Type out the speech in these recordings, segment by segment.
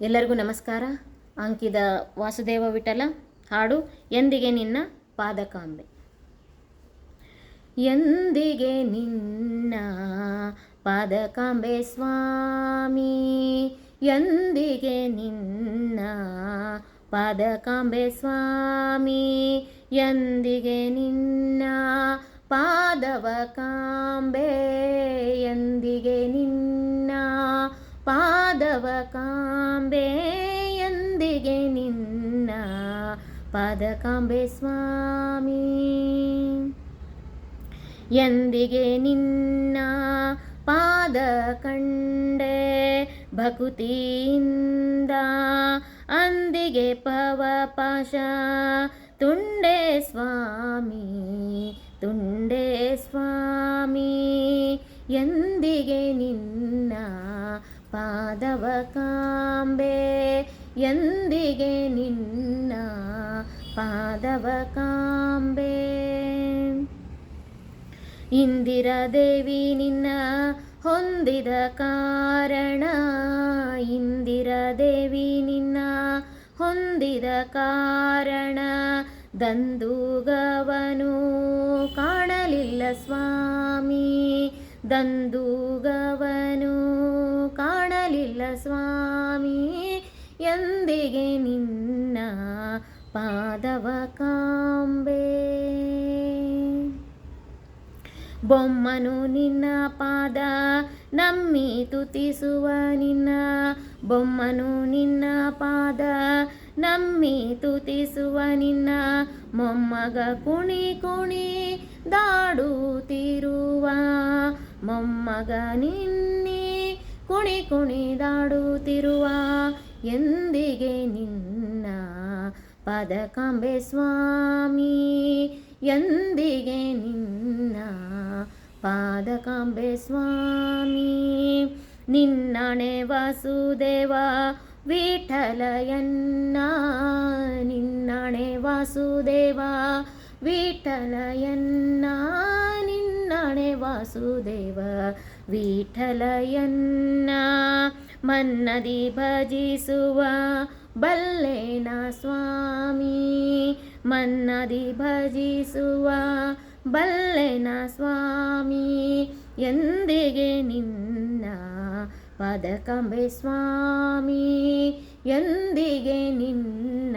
ಎಲ್ಲರಿಗೂ ನಮಸ್ಕಾರ. ಅಂಕಿದ ವಾಸುದೇವ ವಿಠಲ ಹಾಡು ಎಂದಿಗೆ ನಿನ್ನ ಪಾದಕಾಂಬೆ. ಎಂದಿಗೆ ನಿನ್ನ ಪಾದಕಾಂಬೆ ಸ್ವಾಮಿ. ಎಂದಿಗೆ ನಿನ್ನ ಪಾದಕಾಂಬೆ ಸ್ವಾಮಿ. ಎಂದಿಗೆ ನಿನ್ನ ಪಾದವ ಕಾಂಬೆ ಎಂದಿಗೆ ನಿನ್ನ ಪಾದವ ಕಾಂಬೆ ಎಂದಿಗೆ ನಿನ್ನ ಪಾದಕಾಂಬೆ ಸ್ವಾಮಿ. ಎಂದಿಗೆ ನಿನ್ನ ಪಾದ ಕಂಡೆ ಭಕುತಿಯಿಂದ. ಅಂದಿಗೆ ಪವ ಪಾಶ ತುಂಡೆ ಸ್ವಾಮಿ ತುಂಡೆ ಸ್ವಾಮಿ. ಎಂದಿಗೆ ನಿನ್ನ ಪಾದವ ಕಾಂಬೆ ಎಂದಿಗೆ ನಿನ್ನ ಪಾದವ ಕಾಂಬೆ ಇಂದಿರಾದೇವಿ ನಿನ್ನ ಹೊಂದಿದ ಕಾರಣ, ಇಂದಿರಾದೇವಿ ನಿನ್ನ ಹೊಂದಿದ ಕಾರಣ, ದಂದೂಗವನು ಕಾಣಲಿಲ್ಲ ಸ್ವಾಮಿ, ದಂದುಗವನು ಕಾಣಲಿಲ್ಲ ಸ್ವಾಮಿ. ಎಂದಿಗೆ ನಿನ್ನ ಪಾದವ ಕಾಂಬೆ? ಬೊಮ್ಮನು ನಿನ್ನ ಪಾದ ನಮ್ಮಿ ತುತಿಸುವ ನಿನ್ನ. ಬೊಮ್ಮನು ನಿನ್ನ ಪಾದ ನಮ್ಮಿ ತುತಿಸುವ ನಿನ್ನ. ಮೊಮ್ಮಗ ಕುಣಿ ಕುಣಿ ದಾಡುತ್ತಿರುವ ಮೊಮ್ಮಗ ನಿನ್ನೆ ಕುಣಿ ಕುಣಿದಾಡುತ್ತಿರುವ ಎಂದಿಗೆ ನಿನ್ನ ಪದ ಕಂಬೆ ಸ್ವಾಮಿ? ಎಂದಿಗೆ ನಿನ್ನ ಪಾದಕಾಂಬೆ ಸ್ವಾಮಿ? ನಿನ್ನಣೆ ವಾಸುದೇವ, ವಿಠಲಯನ್ನ ನಿನ್ನಣೆ ವಾಸುದೇವ, ವಿಠಲಯನ್ನ ವಾಸುದೇವ, ವಿಠಲಯನ್ನ ಮನ್ನದಿ ಭಜಿಸುವ ಬಲ್ಲೇನ ಸ್ವಾಮಿ. ಮನ್ನದಿ ಭಜಿಸುವ ಬಲ್ಲೆನ ಸ್ವಾಮಿ. ಎಂದಿಗೆ ನಿನ್ನ ಪದ ಕಂಬೆ ಸ್ವಾಮಿ. ಎಂದಿಗೆ ನಿನ್ನ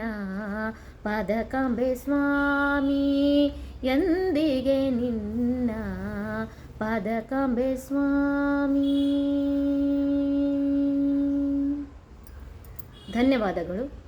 ಪದ ಕಂಬೆ ಸ್ವಾಮಿ. ಎಂದಿಗೆ ನಿನ್ನ ಪದಕಂಬೆ ಸ್ವಾಮಿ ಧನ್ಯವಾದಗಳು.